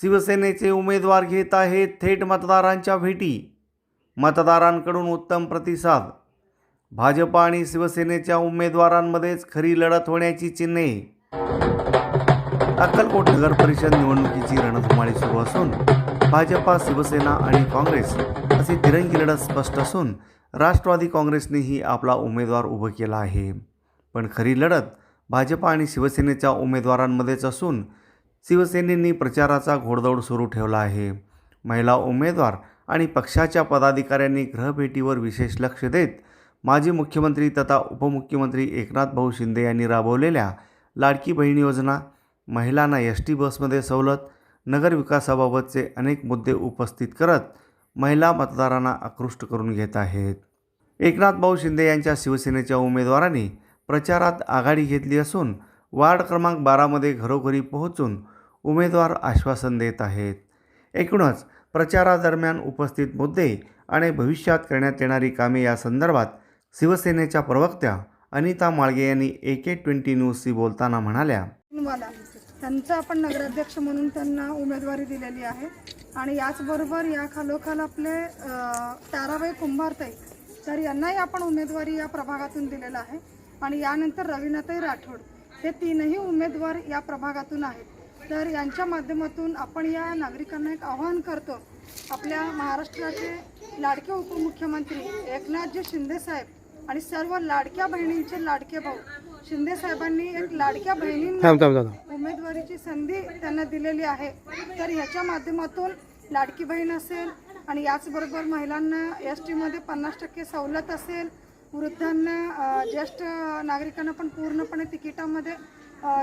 शिवसेनेचे उमेदवार घेत आहेत थेट मतदारांच्या भेटी. मतदारांकडून उत्तम प्रतिसाद. भाजप आणि शिवसेनेच्या उमेदवारांमध्येच खरी लढत होण्याची चिन्हे. अक्कलकोट नगर परिषद निवडणुकीची रणधुमाळी सुरू असून भाजपा शिवसेना आणि काँग्रेस अशी तिरंगी लढत स्पष्ट असून राष्ट्रवादी काँग्रेसनेही आपला उमेदवार उभं केला आहे. पण खरी लढत भाजप आणि शिवसेनेच्या उमेदवारांमध्येच असून शिवसेनेनी प्रचाराचा घोडदौड सुरू ठेवला आहे. महिला उमेदवार आणि पक्षाच्या पदाधिकाऱ्यांनी गृहभेटीवर विशेष लक्ष देत माजी मुख्यमंत्री तथा उपमुख्यमंत्री एकनाथ भाऊ शिंदे यांनी राबवलेल्या लाडकी बहीण योजना महिलांना एस टी बसमध्ये सवलत नगरविकासाबाबतचे अनेक मुद्दे उपस्थित करत महिला मतदारांना आकृष्ट करून घेत आहेत. एकनाथ भाऊ शिंदे यांच्या शिवसेनेच्या उमेदवारांनी प्रचारात आघाडी घेतली असून वार्ड क्रमांक बारामध्ये घरोघरी पोहोचून उमेदवार आश्वासन देत आहेत. एकूणच प्रचारादरम्यान उपस्थित मुद्दे आणि भविष्यात करण्यात येणारी कामे या संदर्भात शिवसेनेच्या प्रवक्त्या अनिता माळगे यांनी ए के ट्वेंटी न्यूजशी बोलताना म्हणाल्या मला आपण नगराध्यक्ष म्हणून त्यांना उमेदवारी दिलेली आहे. आणि याचबरोबर या खालोखाल आपले ताराबाई कुंभारताई तर यांनाही आपण उमेदवारी या प्रभागातून दिलेला आहे. आणि यानंतर रवीनाताई राठोड. हे तीनही उमेदवार या प्रभागातून आहेत. तर यांच्या माध्यमातून आपण या नागरिकांना एक आवाहन करतो. आपल्या महाराष्ट्राचे लाडके उपमुख्यमंत्री एकनाथजी शिंदे साहेब आणि सर्व लाडक्या बहिणींचे लाडके भाऊ शिंदे साहेबांनी एक लाडक्या बहिणींना उमेदवारीची संधी त्यांना दिलेली आहे. तर ह्याच्या माध्यमातून लाडकी बहीण असेल आणि याचबरोबर महिलांना एस टीमध्ये पन्नास टक्के सवलत असेल वृद्धांना ज्येष्ठ नागरिकांना पण पूर्णपणे तिकिटामध्ये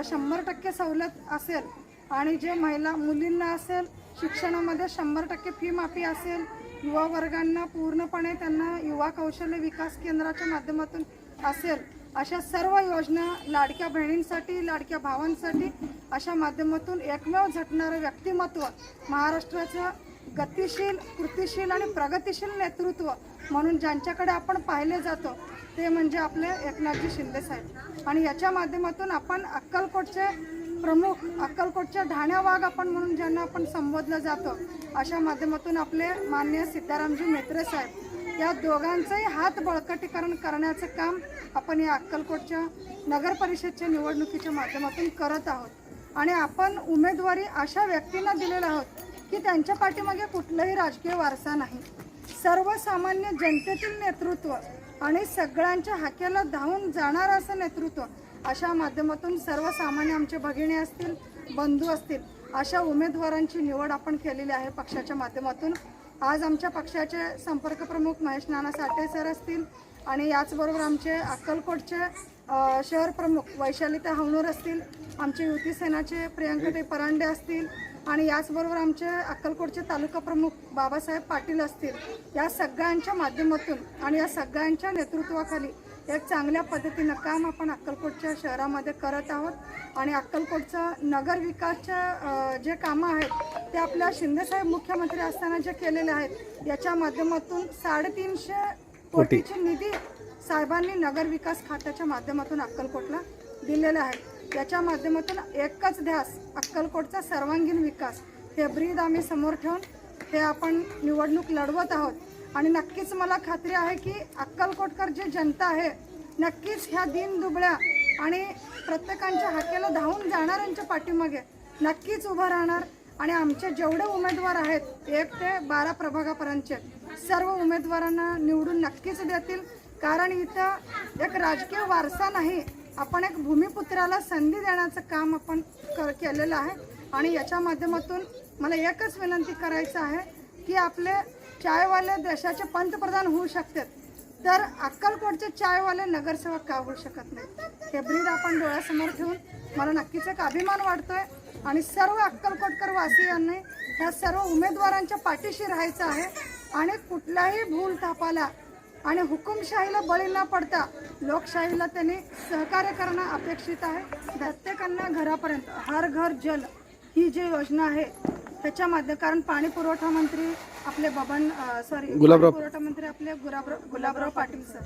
शंभर टक्के सवलत असेल आणि जे महिला मुलींना असेल शिक्षणामध्ये शंभर टक्के फी माफी असेल युवा वर्गांना पूर्णपणे त्यांना युवा कौशल्य विकास केंद्राच्या माध्यमातून असेल अशा सर्व योजना लाडक्या बहिणींसाठी लाडक्या भावांसाठी अशा माध्यमातून एकमेव झटणारं व्यक्तिमत्व महाराष्ट्राचं गतिशील कृतिशील आणि प्रगतिशील नेतृत्व म्हणून ज्यांच्याकडे आपण पाहिले जातो ते म्हणजे आपले एकनाथजी शिंदे साहेब. आणि याच्या माध्यमातून आपण अक्कलकोटचे प्रमुख अक्कलकोटच्या ढाण्या वाघ आपण म्हणून ज्यांना आपण संबोधलं जातो अशा माध्यमातून आपले मान्य सिद्धारामजी मेत्रे साहेब या दोघांचंही हात बळकटीकरण करण्याचं काम आपण या अक्कलकोटच्या नगर परिषदच्या निवडणुकीच्या माध्यमातून करत आहोत. आणि आपण उमेदवारी अशा व्यक्तींना दिलेला आहोत की त्यांच्या पाठीमागे कुठलाही राजकीय वारसा नाही. सर्वसामान्य जनतेतील नेतृत्व आणि सगळ्यांच्या हाक्याला धावून जाणारं असं नेतृत्व अशा माध्यमातून सर्वसामान्य आमचे भगिनी असतील बंधू असतील अशा उमेदवारांची निवड आपण केलेली आहे पक्षाच्या माध्यमातून. आज आमच्या पक्षाचे संपर्क प्रमुख महेश नाना साठे सर असतील आणि याचबरोबर आमचे अक्कलकोटचे शहर प्रमुख वैशालिता हवणूर असतील आमचे युती सेनाचे प्रियंकाताई परांडे असतील आणि याचबरोबर आमचे अक्कलकोटचे तालुका प्रमुख बाबासाहेब पाटील असतील या सगळ्यांच्या माध्यमातून आणि या सगळ्यांच्या नेतृत्वाखाली एक चांगल्या पद्धतीनं काम आपण अक्कलकोटच्या शहरामध्ये करत आहोत. आणि अक्कलकोटचं नगर विकासच्या अ, जे कामं आहेत ते आपल्या शिंदेसाहेब मुख्यमंत्री असताना जे केलेले आहेत याच्या माध्यमातून साडेतीनशे कोटीची निधी साहेबांनी नगर विकास खात्याच्या माध्यमातून अक्कलकोटला दिलेला आहे. याच्या माध्यमातून एकच ध्यास अक्कलकोटचा सर्वांगीण विकास हे ब्रीद आम्ही समोर ठेवून हे आपण निवडणूक लढवत आहोत. आणि नक्कीच मला खात्री आहे की अक्कलकोटकर जे जनता आहे नक्कीच ह्या दिन दुबळ्या आणि प्रत्येकांच्या हाकेला धावून जाणाऱ्यांच्या पाठीमागे नक्कीच उभं राहणार. आणि आमचे जेवढे उमेदवार आहेत एक ते बारा प्रभागापर्यंतचे सर्व उमेदवारांना निवडून नक्कीच देतील. कारण इथं एक राजकीय वारसा नाही आपण एक भूमिपुत्राला संधी देण्याचं काम आपण कर केलेलं आहे. आणि याच्या माध्यमातून मला एकच विनंती करायचं आहे की आपले चायवाले देशाचे पंतप्रधान होऊ शकतात तर अक्कलकोटचे चायवाले नगरसेवक का होऊ शकत नाही हे ब्रीद आपण डोळ्यासमोर ठेवून मला नक्कीच एक अभिमान वाटतोय. आणि सर्व अक्कलकोटकर वासियांनी ह्या सर्व उमेदवारांच्या पाठीशी राहायचं आहे. आणि कुठल्याही भूल थापाला आणि हुकुमशाहीला बळी न पडता लोकशाहीला त्यांनी सहकार्य करणं अपेक्षित आहे. प्रत्येकांना घरापर्यंत हर घर जल ही जी योजना आहे त्याच्या माध्यम कारण पाणी पुरवठा मंत्री आपले बबन सॉरी गुलाबराव- पुरवठा मंत्री आपले गुलाबराव गुलाबराव पाटील सर.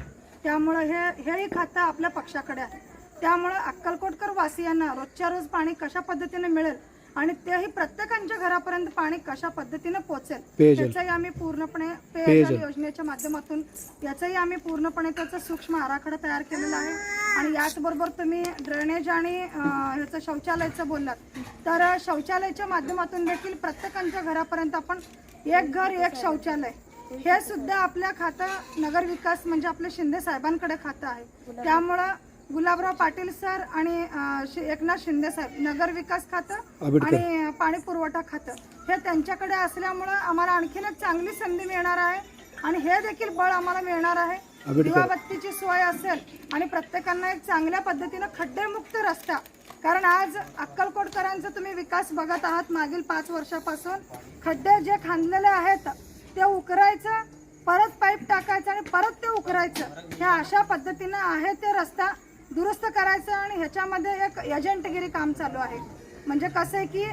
त्यामुळं हे हेही खातं आपल्या पक्षाकडे आहे. त्यामुळं अक्कलकोटकर वासियांना रोजच्या रोज पाणी कशा पद्धतीने मिळेल आणि तेही प्रत्येकांच्या घरापर्यंत पाणी कशा पद्धतीने पोहोचेल. त्याचाही आम्ही पूर्णपणे पेयजल. योजनेच्या माध्यमातून याचाही आम्ही पूर्णपणे त्याचा सूक्ष्म आराखडा तयार केलेला आहे आणि याचबरोबर तुम्ही ड्रेनेज आणि ह्याचं शौचालयाचं बोललात तर शौचालयाच्या माध्यमातून देखील प्रत्येकांच्या घरापर्यंत आपण एक घर एक शौचालय हे सुद्धा आपल्या खातं नगर विकास म्हणजे आपल्या शिंदे साहेबांकडे खातं आहे त्यामुळं गुलाबराव पाटील सर आणि शि- एकनाथ शिंदे साहेब नगर विकास खातं आंबेडकर. आणि पाणी पुरवठा खातं. हे त्यांच्याकडे असल्यामुळं आम्हाला आणखीन एक चांगली संधी मिळणार आहे आणि हे देखील बळ आम्हाला मिळणार आहे. आंबेडकर. दिवाबत्तीची सोय असेल आणि प्रत्येकांना एक चांगल्या पद्धतीनं खड्डेमुक्त रस्ता. कारण आज अक्कलकोटकरांचा तुम्ही विकास बघत आहात मागील पाच वर्षापासून खड्डे जे खांदलेले आहेत ते उकरायचं परत पाईप टाकायचं आणि परत ते उकरायचं. ह्या अशा पद्धतीनं आहे ते रस्ता. दुरुस्त करायचं आणि ह्याच्यामध्ये एक एजंटगिरी काम चालू आहे. म्हणजे कसं आहे की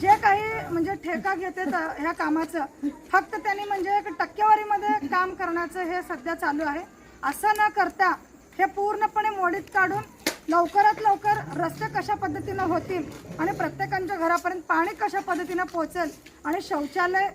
जे काही म्हणजे ठेका घेते ह्या कामाचं फक्त त्यांनी म्हणजे एक टक्केवारीमध्ये काम करण्याचं हे सध्या चालू आहे. असं न करता हे पूर्णपणे मोडीत काढून लवकरात लवकर रस्ते कशा पद्धतीनं होतील आणि प्रत्येकांच्या घरापर्यंत पाणी कशा पद्धतीनं पोहोचेल आणि शौचालय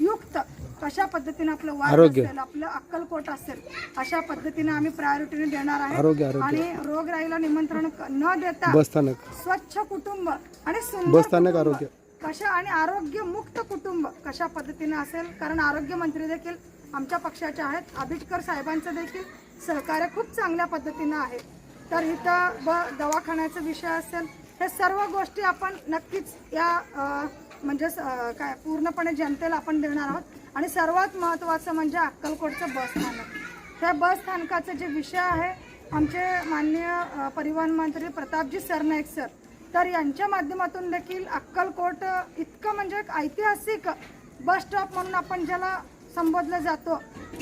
युक्त कशा पद्धतीनं आपलं वाढ. असेल आपलं अक्कलकोट असेल अशा पद्धतीनं आम्ही प्रायोरिटीने देणार आहे. आणि रोगराईला निमंत्रण न देता बसस्थानक. स्वच्छ कुटुंब आणि सुंदर आरोग्य. कशा आणि आरोग्य मुक्त कुटुंब कशा पद्धतीने असेल? कारण आरोग्य मंत्री देखील आमच्या पक्षाचे आहेत. आंबेडकर साहेबांचं देखील सहकार्य खूप चांगल्या पद्धतीनं आहे. तर इथं ब दवाखान्याचा विषय असेल हे सर्व गोष्टी आपण नक्कीच या म्हणजे काय पूर्णपणे जनतेला आपण देणार आहोत. आणि सर्वात महत्त्वाचं म्हणजे अक्कलकोटचं बस स्थानक. ह्या बस स्थानकाचं जे विषय आहे आमचे माननीय परिवहन मंत्री प्रतापजी सरनाईक सर तर यांच्या माध्यमातून देखील अक्कलकोट इतकं म्हणजे एक ऐतिहासिक बस स्टॉप म्हणून आपण ज्याला संबोधलं जातो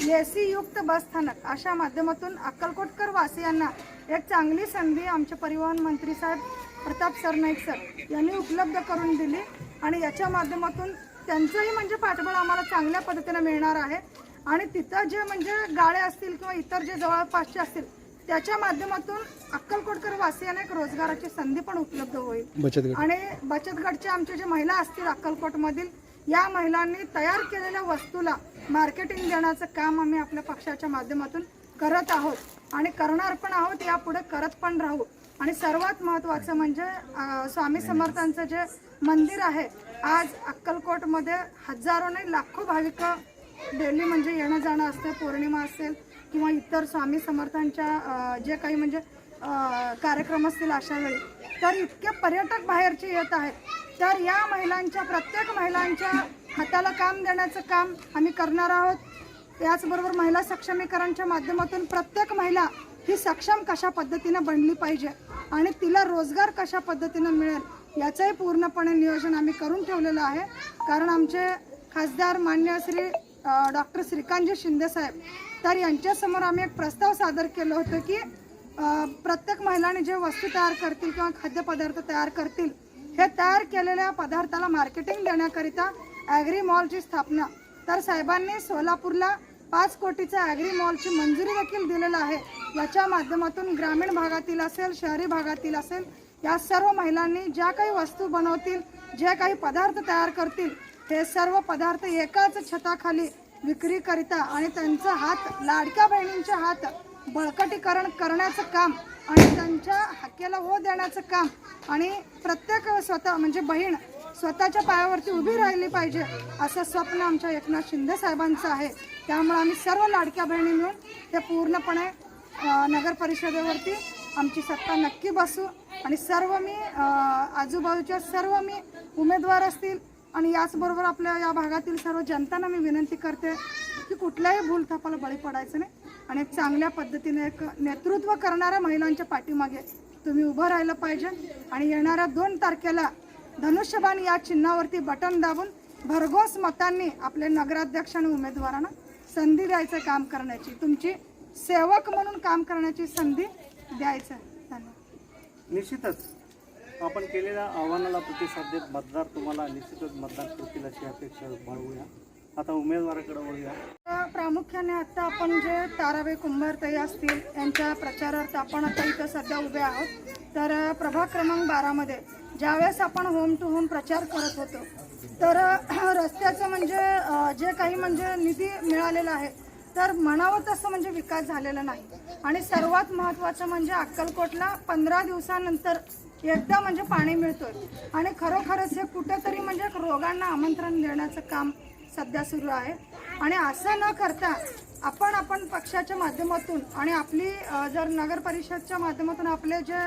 ए युक्त बस स्थानक अशा माध्यमातून अक्कलकोटकर वासियांना एक चांगली संधी आमचे परिवहन मंत्री साहेब प्रताप सरनाईक सर यांनी उपलब्ध करून दिली आणि याच्या माध्यमातून त्यांचंही म्हणजे पाठबळ आम्हाला चांगल्या पद्धतीने मिळणार आहे. आणि तिथं जे म्हणजे गाड्या असतील किंवा इतर जे जवळपासचे असतील त्याच्या माध्यमातून अक्कलकोटकर वासियांना एक रोजगाराची संधी पण उपलब्ध होईल. आणि बचत गटच्या आमच्या जे महिला असतील अक्कलकोटमधील या महिलांनी तयार केलेल्या वस्तूला मार्केटिंग देण्याचं काम आम्ही आपल्या पक्षाच्या माध्यमातून करत आहोत. आणि करणार पण आहोत यापुढे करत पण राहू. आणि सर्वात महत्त्वाचं म्हणजे स्वामी समर्थांचं जे मंदिर आहे आज अक्कलकोटमध्ये हजारो नाही लाखो भाविक डेली म्हणजे येणं जाणं असतं पौर्णिमा असेल किंवा इतर स्वामी समर्थांच्या जे काही म्हणजे कार्यक्रम असतील अशा वेळी तर इतके पर्यटक बाहेरचे येत आहेत. तर या महिलांच्या प्रत्येक महिलांच्या हाताला काम देण्याचं काम आम्ही करणार आहोत. याचबरोबर महिला सक्षमीकरणच्या माध्यमातून प्रत्येक महिला ही सक्षम कशा पद्धतीनं बनली पाहिजे आणि तिला रोजगार कशा पद्धतीनं मिळेल याचंही पूर्णपणे नियोजन आम्ही करून ठेवलेलं आहे. कारण आमचे खासदार मान्य श्री डॉक्टर श्रीकांतजी शिंदेसाहेब तर यांच्यासमोर आम्ही एक प्रस्ताव सादर केलं होतं की प्रत्येक महिलांनी जे वस्तू तयार करतील किंवा खाद्यपदार्थ तयार करतील हे तयार केलेल्या पदार्थाला मार्केटिंग देण्याकरिता ॲग्री मॉलची स्थापना. तर साहेबांनी सोलापूरला पाच कोटीचा ॲग्री मॉलची मंजुरी देखील दिलेलं आहे. याच्या माध्यमातून ग्रामीण भागातील असेल शहरी भागातील असेल या सर्व महिलांनी ज्या काही वस्तू बनवतील जे काही पदार्थ तयार करतील हे सर्व पदार्थ एकाच छताखाली विक्रीकरिता आणि त्यांचा हात लाडक्या बहिणींचे हात बळकटीकरण करण्याचं काम आणि त्यांच्या हाकेला हो देण्याचं काम आणि प्रत्येक स्वतः म्हणजे बहीण स्वतःच्या पायावरती उभी राहिली पाहिजे असं स्वप्न आमच्या एकनाथ शिंदे साहेबांचं आहे. त्यामुळे आम्ही सर्व लाडक्या बहिणी मिळून ते पूर्णपणे नगर परिषदेवरती आमची सत्ता नक्की बसू. आणि सर्व मी आजूबाजूच्या सर्व मी उमेदवार असतील आणि याचबरोबर आपल्या या भागातील सर्व जनतांना मी विनंती करते की कुठल्याही भूलथापाला बळी पडायचं नाही आणि एक चांगल्या पद्धतीने एक नेतृत्व करणाऱ्या महिलांच्या पाठीमागे तुम्ही उभं राहिलं पाहिजे. आणि येणाऱ्या दोन तारखेला धनुष्यबाण या चिन्हावरती बटन दाबून भरघोस मतांनी आपले नगराध्यक्ष आणि उमेदवारांना संधी द्यायचं काम करण्याची तुमची सेवक म्हणून काम करण्याची संधी द्यायचं. निश्चितच. आपण केलेल्या आव्हानाला प्रतिसाद देत मतदार तुम्हाला निश्चितच मतदान करतील अशी अपेक्षा बाळगूया. आता उमेदवाराकडे वळूया. प्रामुख्याने आता आपण जे तारावे कुंभारताई असतील यांच्या प्रचारार्थ आपण आता इथं सध्या उभे आहोत. तर प्रभाग क्रमांक बारामध्ये ज्यावेळेस आपण होम टू होम प्रचार करत होतो तर रस्त्याचं म्हणजे जे काही म्हणजे निधी मिळालेला आहे तर म्हणावं तसं म्हणजे विकास झालेला नाही. आणि सर्वात महत्त्वाचं म्हणजे अक्कलकोटला पंधरा दिवसानंतर एकदा म्हणजे पाणी मिळतोय. आणि खरोखरच हे कुठेतरी म्हणजे रोगांना आमंत्रण देण्याचं काम सध्या सुरू आहे. आणि असं न करता आपण आपण पक्षाच्या माध्यमातून आणि आपली जर नगर परिषदच्या माध्यमातून आपले जे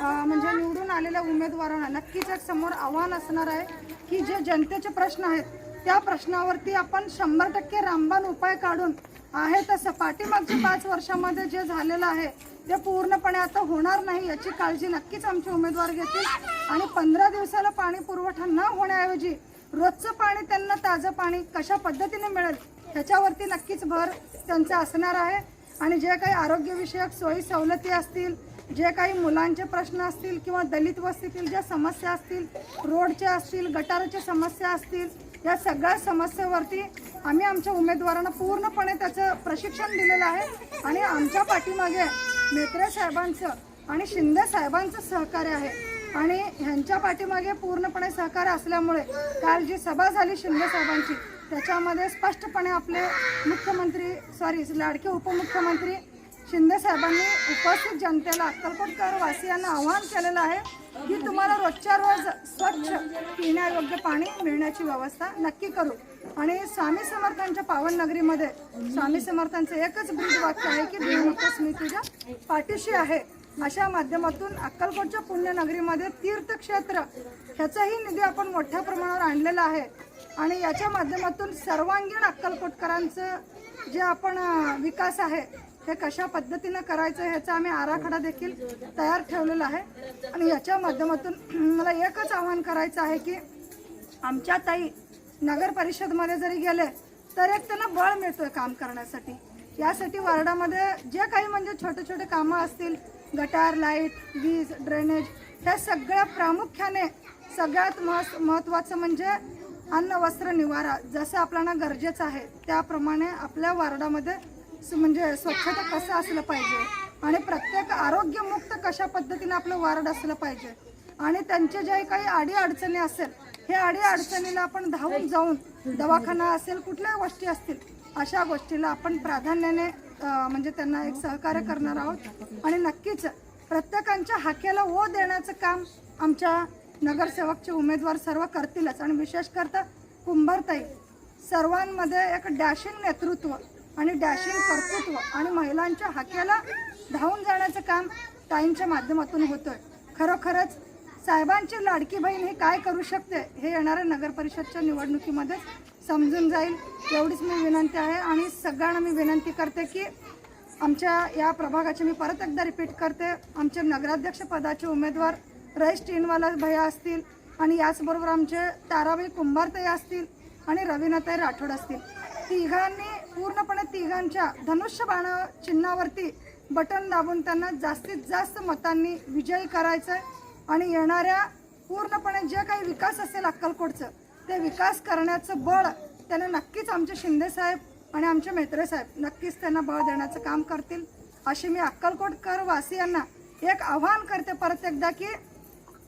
म्हणजे निवडून आलेल्या उमेदवारांना नक्कीच एक समोर आव्हान असणार आहे की जे जनतेचे प्रश्न आहेत त्या प्रश्नावरती आपण शंभर टक्के रामबाण उपाय काढून आहे तसं. पाठीमागच्या पाच वर्षामध्ये जे झालेलं आहे ते पूर्णपणे आता होणार नाही याची काळजी नक्कीच आमचे उमेदवार घेतील. आणि पंधरा दिवसाला पाणी पुरवठा न होण्याऐवजी रोजचं पाणी त्यांना ताजं पाणी कशा पद्धतीने मिळेल ह्याच्यावरती नक्कीच भर त्यांचा असणार आहे. आणि जे काही आरोग्यविषयक सोयी सवलती असतील जे काही मुलांचे प्रश्न असतील किंवा दलित वस्तीतील ज्या समस्या असतील रोडच्या असतील गटाराच्या समस्या असतील या सगळ्या समस्येवरती आम्ही आमच्या उमेदवारांना पूर्णपणे त्याचं प्रशिक्षण दिलेलं आहे. आणि आमच्या पाठीमागे मेत्रे साहेबांचं आणि शिंदे साहेबांचं सहकार्य आहे. आणि ह्यांच्या पाठीमागे पूर्णपणे सहकार्य असल्यामुळे काल जी सभा झाली शिंदे साहेबांची त्याच्यामध्ये स्पष्टपणे आपले मुख्यमंत्री सॉरी लाडके उपमुख्यमंत्री शिंदे साहेबांनी उपस्थित जनतेला अक्कलकोटकर वासियांना आवाहन केलेलं आहे की तुम्हाला रोजच्या रोज स्वच्छ पिण्यायोग्य पाणी मिळण्याची व्यवस्था नक्की करू. आणि स्वामी समर्थांच्या पावन नगरीमध्ये स्वामी समर्थांचं एकच ब्रीद वाक्य आहे की भिऊ मी तुझ्या पाठीशी आहे. अशा माध्यमातून अक्कलकोटच्या पुण्यनगरीमध्ये तीर्थक्षेत्र ह्याचाही निधी आपण मोठ्या प्रमाणावर आणलेला आहे. आणि याच्या माध्यमातून सर्वांगीण अक्कलकोटकरांचं जे आपण विकास आहे हे कशा पद्धतीनं करायचं ह्याचा आम्ही आराखडा देखील तयार ठेवलेला आहे. आणि याच्या माध्यमातून मला एकच आव्हान करायचं आहे की आमच्या ताई नगर परिषदमध्ये जरी गेले तर एक त्यांना बळ मिळतोय काम करण्यासाठी. यासाठी वार्डामध्ये जे काही म्हणजे छोटे छोटे कामं असतील गटार लाइट वीज ड्रेनेज ह्या सगळ्या प्रामुख्याने सगळ्यात महस महत्त्वाचं म्हणजे अन्न वस्त्र निवारा जसं आपल्याला गरजेचं आहे त्याप्रमाणे आपल्या वार्डामध्ये म्हणजे स्वच्छता कसं असलं पाहिजे? आणि प्रत्येक आरोग्यमुक्त कशा पद्धतीने आपलं वार्ड असलं पाहिजे? आणि त्यांचे जे काही आडी अडचणी असेल हे आडी अडचणीला आपण धावून जाऊन दवाखाना असेल कुठल्याही गोष्टी असतील अशा गोष्टीला आपण प्राधान्याने म्हणजे त्यांना एक सहकार्य करणार आहोत. आणि नक्कीच प्रत्येकांच्या हाकेला ओ देण्याचं काम आमच्या नगरसेवकचे उमेदवार सर्व करतीलच. आणि विशेष करता कुंभारताई सर्वांमध्ये एक डॅशिंग नेतृत्व आणि डॅशिंग कर्तृत्व आणि महिलांच्या हाक्याला धावून जाण्याचं काम ताईंच्या माध्यमातून होतं खरोखरच साहेबांची लाडकी बहीण हे काय करू शकते हे येणाऱ्या नगरपरिषदच्या निवडणुकीमध्येच निवडणुकीमध्ये समजून जाईल. एवढीच मी विनंती आहे आणि सगळ्यांना मी विनंती करते की आमच्या या प्रभागाचे मी परत एकदा रिपीट करते. आमचे नगराध्यक्ष पदाचे उमेदवार रईश टीनवाला भैया असतील आणि याचबरोबर आमचे ताराबाई कुंभारताई असतील आणि रवीनाताई राठोड असतील. तिघांनी पूर्णपणे तिघांच्या धनुष्यबाण चिन्हावरती बटन दाबून त्यांना जास्तीत जास्त मतांनी विजयी करायचं आहे आणि येणाऱ्या पूर्णपणे जे काही विकास असेल अक्कलकोटचं ते विकास करण्याचं बळ त्यांना नक्कीच आमचे शिंदे साहेब आणि आमचे मेत्रेसाहेब नक्कीच त्यांना बळ देण्याचं काम करतील. अशी मी अक्कलकोटकर वासियांना एक आव्हान करते परत एकदा की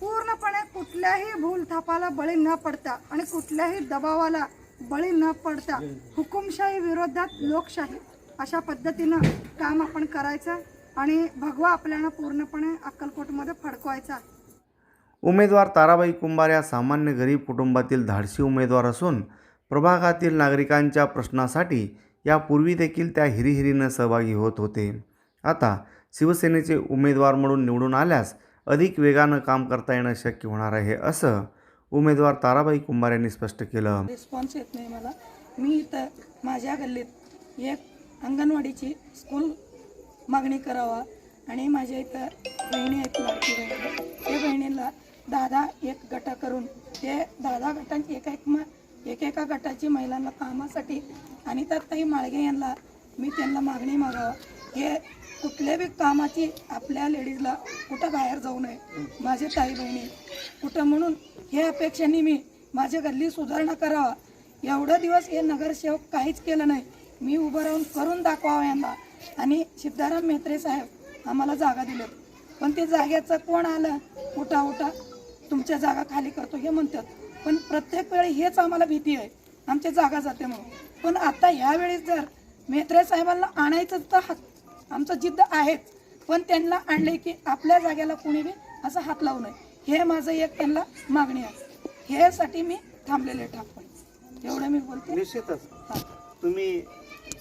पूर्णपणे कुठल्याही भूलथापाला बळी न पडता आणि कुठल्याही दबावाला बळी न पडता हुकुमशाही विरोधात लोकशाही. अशा पद्धतीनं काम आपण करायचं आणि भगवा आपल्याला पूर्णपणे अक्कलकोटमध्ये फडकवायचा. आहे उमेदवार ताराबाई कुंभार या सामान्य गरीब कुटुंबातील धाडसी उमेदवार असून प्रभागातील नागरिकांच्या प्रश्नासाठी यापूर्वी देखील त्या हिरिहिरीनं सहभागी होत होते. आता शिवसेनेचे उमेदवार म्हणून निवडून आल्यास अधिक वेगानं काम करता येणं शक्य होणार आहे असं उमेदवार ताराबाई कुंभार यांनी स्पष्ट केलं. रिस्पॉन्स येत नाही मला. मी इथं माझ्या गल्लीत एक अंगणवाडीची स्कूल मागणी करावा आणि माझ्या इथं बहिणी आहेत लाडकी बहिणी त्या बहिणीला दहा दहा एक गटा करून ते दहा दहा गटांची एक एक म एकेका गटाची महिलांना कामासाठी आणि त्यात काही माळगे यांना मी त्यांना मागणी मागावं. हे कुठल्या बी कामाची आपल्या लेडीजला कुठं बाहेर जाऊ नये. माझे ताई बहिणी. कुठं म्हणून हे अपेक्षाने मी माझ्या गल्ली सुधारणा करावा. एवढं दिवस हे नगरसेवक काहीच केलं नाही. मी उभं राहून करून दाखवावं यांना. आणि सिद्धाराम मेत्रे साहेब आम्हाला जागा दिलं पण ते जागेचं कोण आलं? उठा उठा. तुमच्या जागा खाली करतो हे म्हणतात. पण प्रत्येक वेळी हेच आम्हाला भीती आहे. आमच्या जागा जाते म्हणून. पण आता ह्यावेळेस जर मेत्रे साहेबांना आणायचं तर हात आमचं जिद्द आहेच. पण त्यांना आणले की आपल्या जागेला कोणी बी असं हात लावू नये. हे माझं एक त्यांना मागणी आहे. ह्यासाठी मी थांबलेले ठाकून. एवढं मी बोलते. निश्चितच. तुम्ही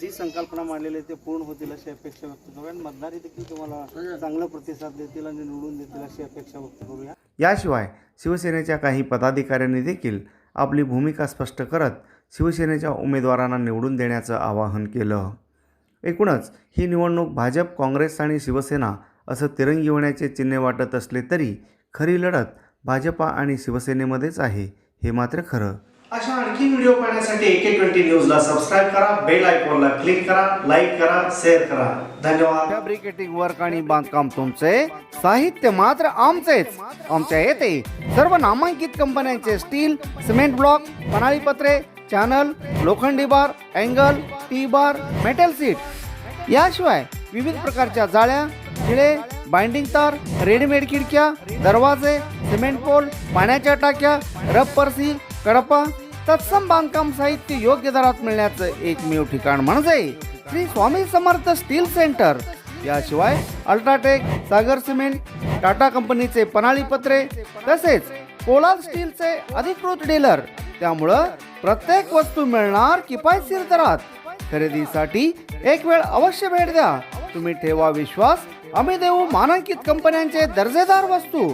जी संकल्पना मांडलेली आहे ते पूर्ण होतील अशी अपेक्षा व्यक्त करूया. आणि मतदारही देखील तुम्हाला चांगला प्रतिसाद देतील आणि निवडून देतील अशी अपेक्षा व्यक्त करूया. याशिवाय शिवसेनेच्या काही पदाधिकाऱ्यांनी देखील आपली भूमिका स्पष्ट करत शिवसेनेच्या उमेदवारांना निवडून देण्याचं आवाहन केलं. एकूणच ही निवडणूक भाजप काँग्रेस आणि शिवसेना असं तिरंगी होण्याचे चिन्ह वाटत असले तरी खरी लढत भाजपा आणि शिवसेनेमध्येच आहे हे मात्र खरं. अशा आणखी व्हिडिओ पाहण्यासाठी एके ट्वेंटी न्यूजला सबस्क्राईब करा बेल आयकॉनला क्लिक करा लाईक करा शेअर करा. धन्यवाद. फॅब्रिकेटिंग वर्क आणि बांधकाम तुमचे साहित्य मात्र आमचेच. आमच्या येथे सर्व नामांकित कंपन्यांचे स्टील सिमेंट ब्लॉक पणाळीपत्रे चॅनल लोखंडी bar angle T bar metal sheet याशिवाय विविध प्रकारच्या जाळ्या खिळे बाइंडिंग तार रेडीमेड खिडक्या दरवाजे सिमेंट पोल पाण्याच्या टाक्या रबर सील कडपा तत्सम बांधकाम साहित्य योग्य दरात मिळण्याचं एकमेव ठिकाण म्हणजे श्री स्वामी समर्थ स्टील सेंटर. याशिवाय अल्ट्राटेक सागर सिमेंट टाटा कंपनीचे पनाळी पत्रे तसेच पोलाद स्टीलचे अधिकृत डीलर. त्यामुळं प्रत्येक वस्तू मिळणार किफायतशीर दरात. खरेदीसाठी एक वेळ अवश्य भेट द्या. तुम्ही ठेवा विश्वास. आम्ही देऊ मानांकित कंपन्यांचे दर्जेदार वस्तू.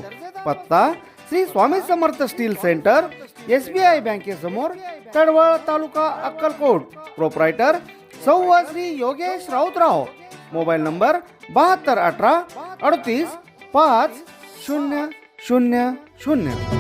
पत्ता Shri Swami Samarth steel centre S B I बँकेसमोर Tadwal taluka Akkalkot. Proprietor सौ श्री योगेश राऊतराव. मोबाईल नंबर बहात्तर अठरा अडतीस पाच शून्य शून्य शून्य.